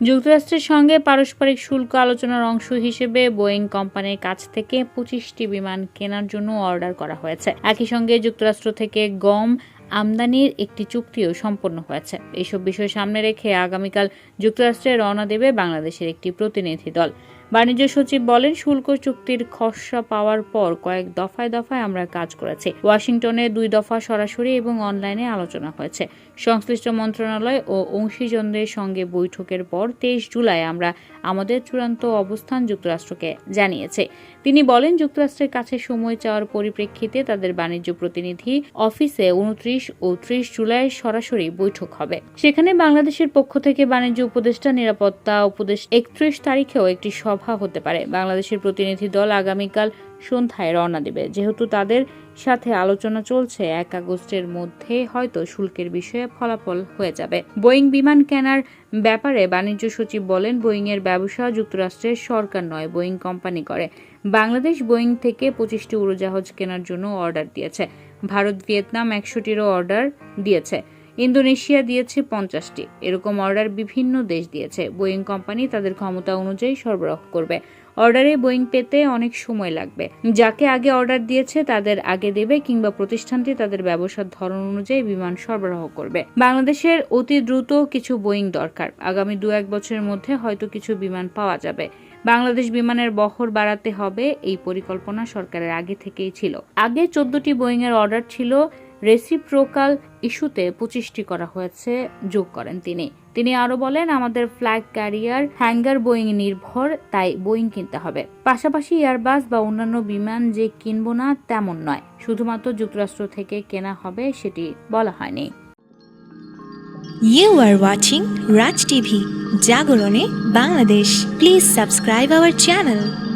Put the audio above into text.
যুক্তরাষ্ট্রের সঙ্গে পারস্পরিক শুল্ক আলোচনার অংশ হিসেবে বোয়িং কোম্পানির কাছ থেকে পঁচিশটি বিমান কেনার জন্য অর্ডার করা হয়েছে। একই সঙ্গে যুক্তরাষ্ট্র থেকে গম আমদানির একটি চুক্তিও সম্পন্ন হয়েছে। এইসব বিষয় সামনে রেখে আগামীকাল যুক্তরাষ্ট্রে রওনা দেবে বাংলাদেশের একটি প্রতিনিধি দল। বাণিজ্য সচিব বলেন, শুল্ক চুক্তির খসড়া পাওয়ার পর কয়েক দফায় দফায় আমরা কাজ করেছি। ওয়াশিংটনে দুই দফা সরাসরি এবং অনলাইনে আলোচনা হয়েছে। সংশ্লিষ্ট মন্ত্রণালয় ও অংশীজনদের সঙ্গে বৈঠকের পর তেইশ জুলাই আমরা আমাদের চূড়ান্ত অবস্থান যুক্তরাষ্ট্রকে জানিয়েছে। তিনি বলেন, যুক্তরাষ্ট্রের কাছে সময় চাওয়ার পরিপ্রেক্ষিতে তাদের বাণিজ্য প্রতিনিধি অফিসে উনত্রিশ ও ত্রিশ জুলাই সরাসরি বৈঠক হবে। সেখানে বাংলাদেশের পক্ষ থেকে বাণিজ্য উপদেষ্টা, নিরাপত্তা উপদেশ একত্রিশ তারিখেও একটি সভা হতে পারে। বাংলাদেশের প্রতিনিধি দল আগামীকাল সন্ধ্যায় রওনা দেবে। যেহেতু তাদের সাথে আলোচনা চলছে, এক আগস্টের মধ্যে হয়তো শুল্কের বিষয়ে ফলাফল হয়ে যাবে। বোয়িং বিমান কেনার ব্যাপারে বাণিজ্য সচিব বলেন বোয়িং এর ব্যবসা যুক্তরাষ্ট্রের সরকার নয়, বোয়িং কোম্পানি করে। বাংলাদেশ বোয়িং থেকে পঁচিশটি উড়োজাহাজ কেনার জন্য অর্ডার দিয়েছে। ভারত ভিয়েতনাম একশোটিরও অর্ডার দিয়েছে। ইন্দোনেশিয়া দিয়েছে পঞ্চাশটি। এরকম অর্ডার বিভিন্ন দেশ দিয়েছে। বোয়িং কোম্পানি তাদের ক্ষমতা অনুযায়ী সরবরাহ করবে। অর্ডারে বোয়িং পেতে অনেক সময় লাগবে। যাকে আগে অর্ডার দিয়েছে তাদের আগে দেবে কিংবা প্রতিষ্ঠানটি তাদের ব্যবসার ধরন অনুযায়ী বিমান সরবরাহ করবে। বাংলাদেশের অতি দ্রুত কিছু বোয়িং দরকার। আগামী দু এক বছরের মধ্যে হয়তো কিছু বিমান পাওয়া যাবে। বাংলাদেশ বিমানের বহর বাড়াতে হবে এই পরিকল্পনা সরকারের আগে থেকেই ছিল। আগে চোদ্দটি বোয়িং এর অর্ডার ছিল রেসিপ্রোকাল ইস্যুতে পঁচিশটি করা হয়েছে যোগ করেন তিনি তিনি আরও বলেন আমাদের ফ্ল্যাগ ক্যারিয়ার হ্যাঙ্গার বোয়িং নির্ভর তাই বোয়িং কিনতে হবে পাশাপাশি এয়ারবাস বা অন্যান্য বিমান যে কিনবো না তেমন নয় শুধুমাত্র যুক্তরাষ্ট্র থেকে কেনা হবে সেটি বলা হয়নি You are watching Raj TV, Jagorone, Bangladesh. Please subscribe our channel.